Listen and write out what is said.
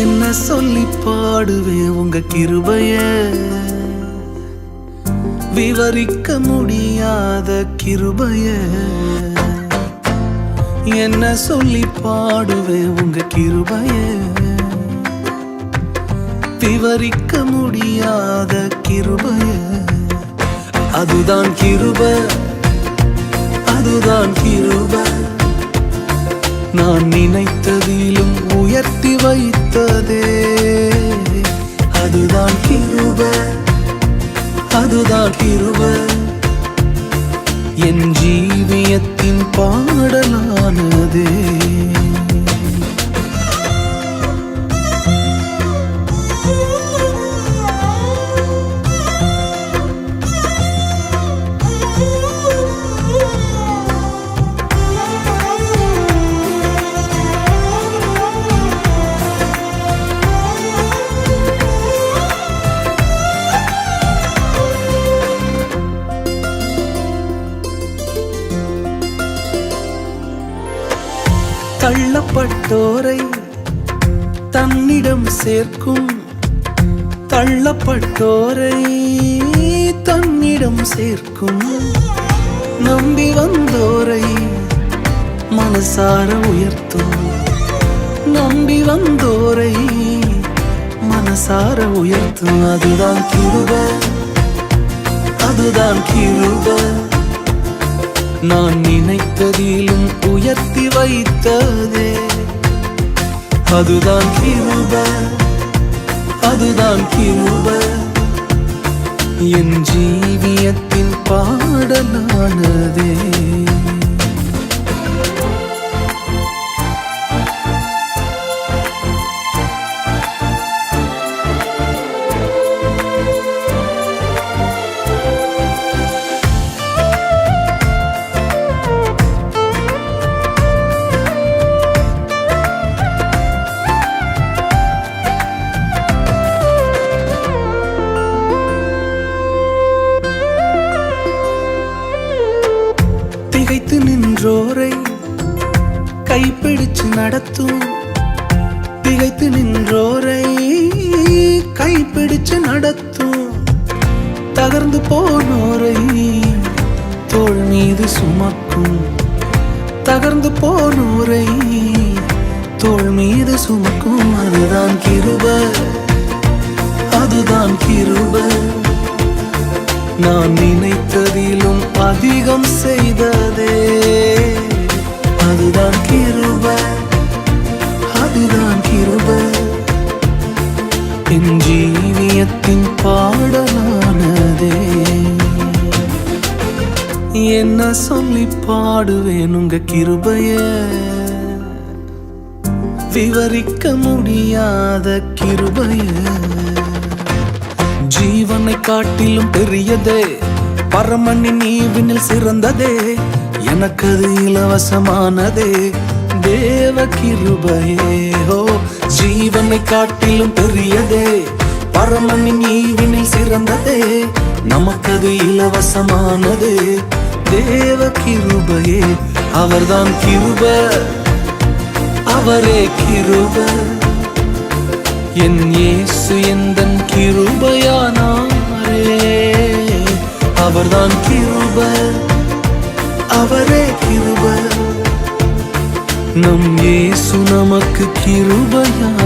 என்ன சொல்லி பாடுவேன் உங்க கிருபைய? விவரிக்க முடியாத கிருபைய என்ன சொல்லி பாடுவேன் உங்க கிருபைய? விவரிக்க முடியாத கிருபைய. அதுதான் கிருப அதுதான் கிருப. நான் நினைத்ததிலும் உயர்த்தி வைத்ததே. அதுதான் கிருப. அதுதான் கிருப என் ஜீவியத்தின் பாடலானதே. தள்ளப்பட்டோரை தன்னிடம் சேர்க்கும். தள்ளப்பட்டோரை தன்னிடம் சேர்க்கும். நம்பி வந்தோரை மனசார உயர்த்தும். நம்பி வந்தோரை மனசார உயர்த்தும். அதுதான் கிருப அதுதான் கிருப. நான் நினைத்ததிலும் உயர்த்தி வைத்ததே. அதுதான் கிருப அதுதான் கிருப. என் ஜீவியத்தின் பாடலானதே. நின்றோரை கைப்பிடிச்சு நடத்தும் திகைத்து நின்றோரை கைப்பிடிச்சு நடத்தும் தகர்ந்து போனோரை தோல் மீது சுமக்கும் தகர்ந்து போனோரை தோல் மீது சுமக்கும். அதுதான் கிருப அதுதான் கிருப நான் நினைத்ததிலும் அதிகம் செய் என் ஜீவியத்தின் பாடலானதே. என்ன சொல்லி பாடுவேன் உங்க கிருபைய? விவரிக்க முடியாத கிருபைய. ஜீவனை காட்டிலும் பெரியதே பரமனின் நீவினில் சிறந்ததே. எனக்கு அது இலவசமானதே. தேவ கிருபையே ஹோ ஜீவனை காட்டிலும் பெரியதே பரமனின் ஈவினில் சிறந்ததே நமக்கது இலவசமானது. தேவ கிருபையே அவர்தான் கிருப அவரே கிருப. என் இயேசு எந்தன் கிருபையானாரே நம் ஏசு நமக்கு கிருபையா.